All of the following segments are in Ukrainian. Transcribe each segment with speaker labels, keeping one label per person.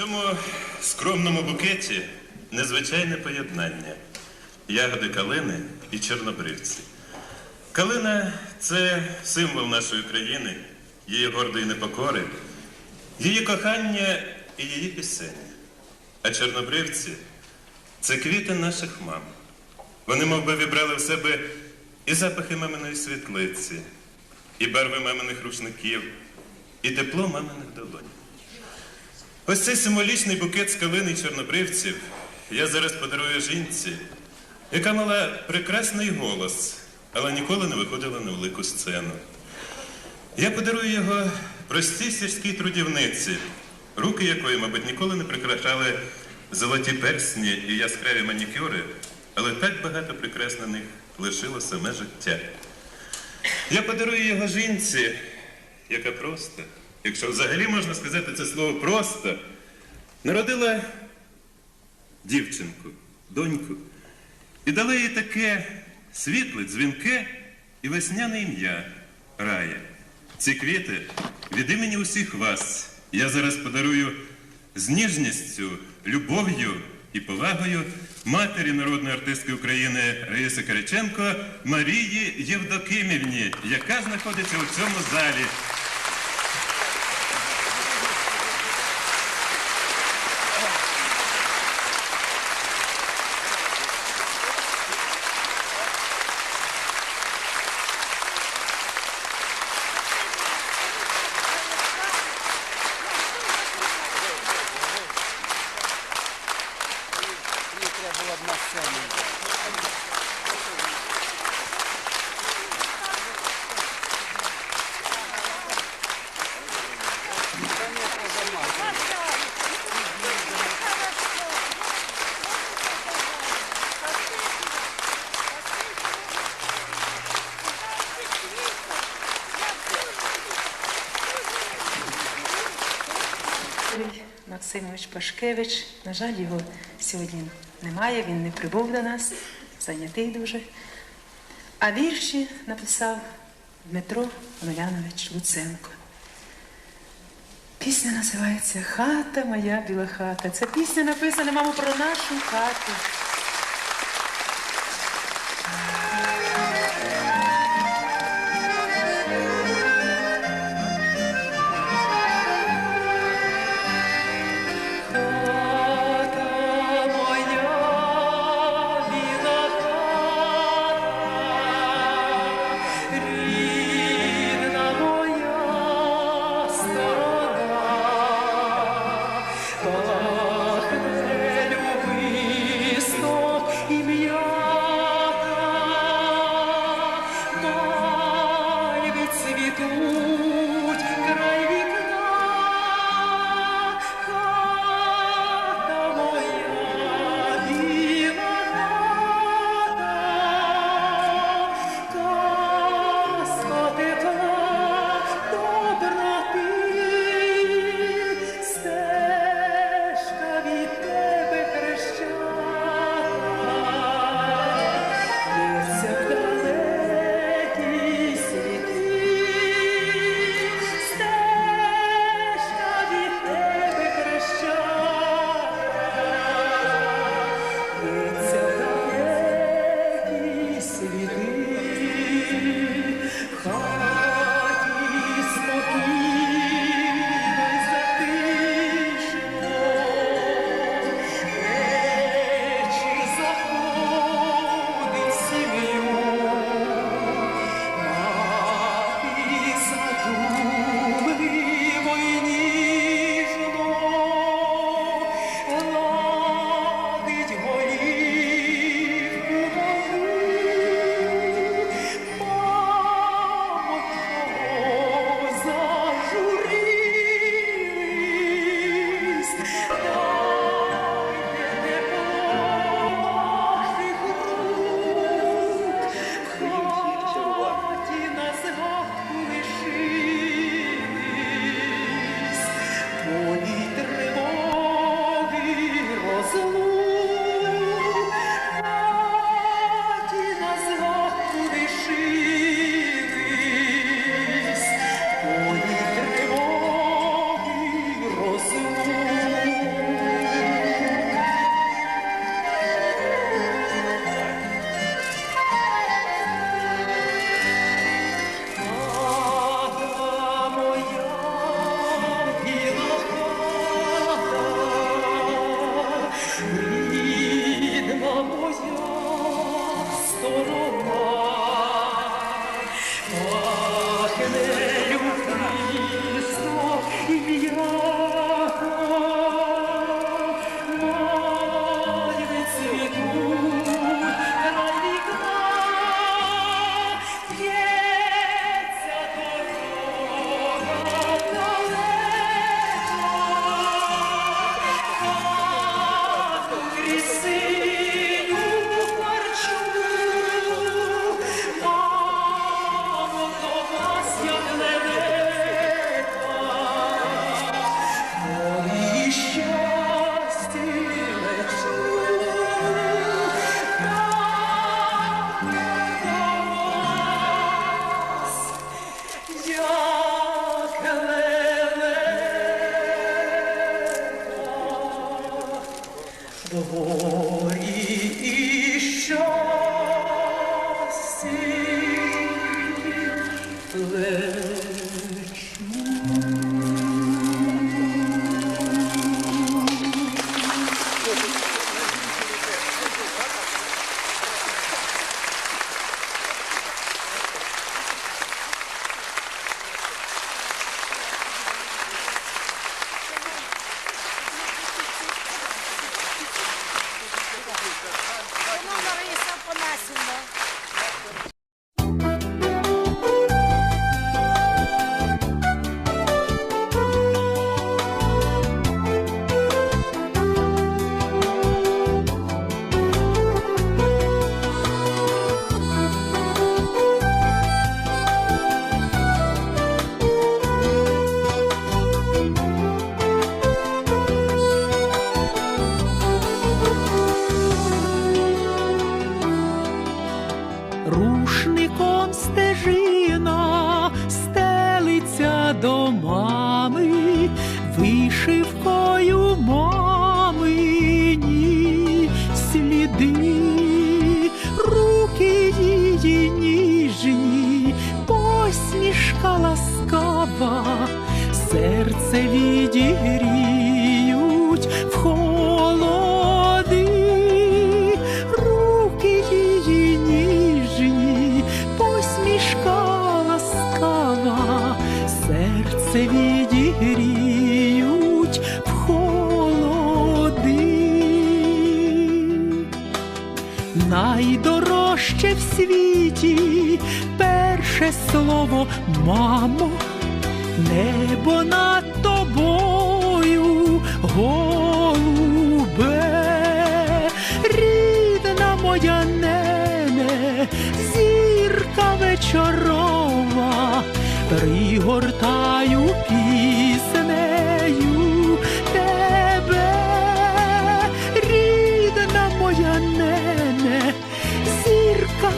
Speaker 1: цьому скромному букеті незвичайне поєднання ягоди калини і чорнобривці. Калина це символ нашої країни, її гордої непокори, її кохання і її пісень. А чорнобривці це квіти наших мам. Вони мов би, вібрали в себе і запахи маминої світлиці, і барви маминих рушників, і тепло маминих долонь. Ось цей символічний букет з калини чорнобривців я зараз подарую жінці, яка мала прекрасний голос, але ніколи не виходила на велику сцену. Я подарую його простій сільській трудівниці, руки якої, мабуть, ніколи не прикрашали золоті персні і яскраві манікюри, але так багато прекрасних лишило саме життя. Я подарую його жінці, яка просто, якщо взагалі можна сказати це слово просто, народила дівчинку, доньку, і дала їй таке світле, дзвінке і весняне ім'я Рая. Ці квіти від імені усіх вас я зараз подарую з ніжністю, любов'ю і повагою матері народної артистки України Раїси Кириченко Марії Євдокимівні, яка знаходиться у цьому залі.
Speaker 2: Максимович Пашкевич. На жаль, його сьогодні немає, він не прибув до нас, зайнятий дуже. А вірші написав Дмитро Омелянович Луценко. Пісня називається Хата моя біла хата. Ця пісня написана, мамо, про нашу хату. Відігріють в холоди, руки її ніжні, посмішка ласкава, серце відігріють в холоди. Найдорожче в світі перше слово мамо, небо над тобою, вечорова, пригортаю піснею тебе, рідна моя нене, зірка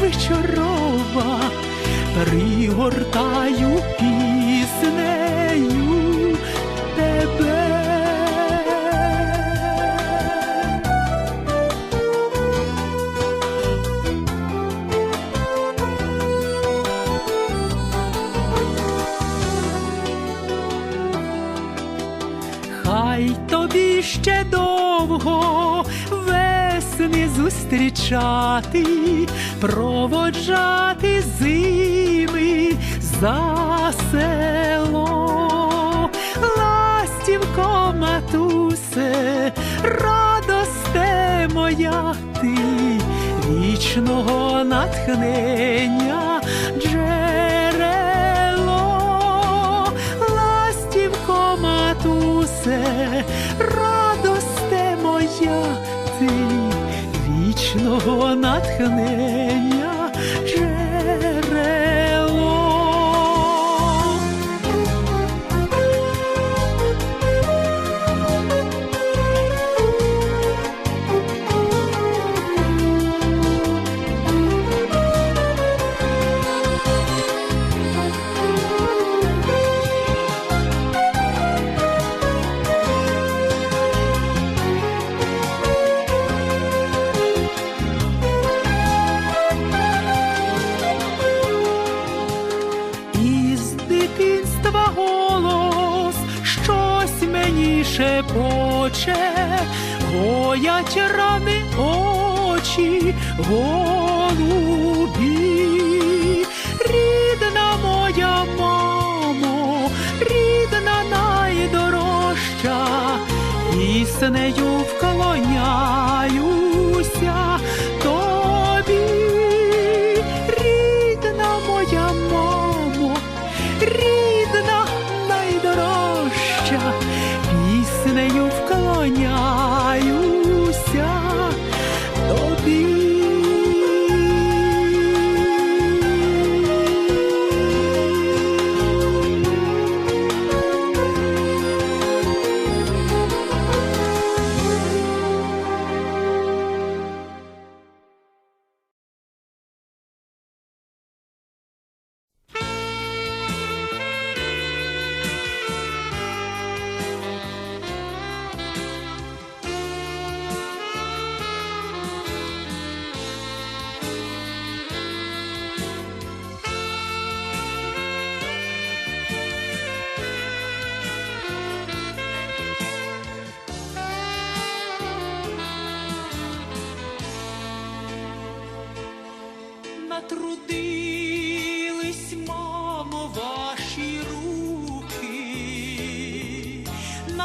Speaker 2: вечорова, пригортаю ще довго весни зустрічати, проводжати зими за село, ластівко матусе, радосте моя ти, вічного натхнення матусе, моя ти, вічного натхнення очі голубі, рідна моя мамо, рідна найдорожча, піснею вклоняюся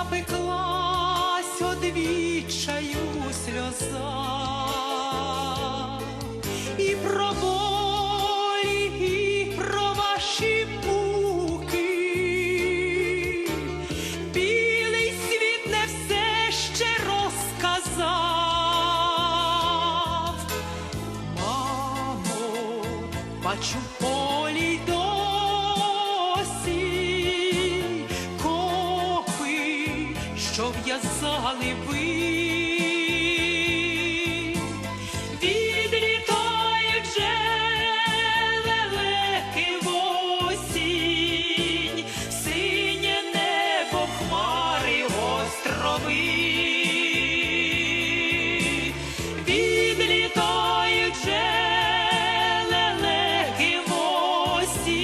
Speaker 2: запеклась одвічаю сльоза і про. зав'язали ви, відлітають вже лелеки осінь, синє небо хмари острови. відлітає вже лелеки осінь,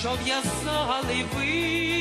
Speaker 2: що в'язали ви.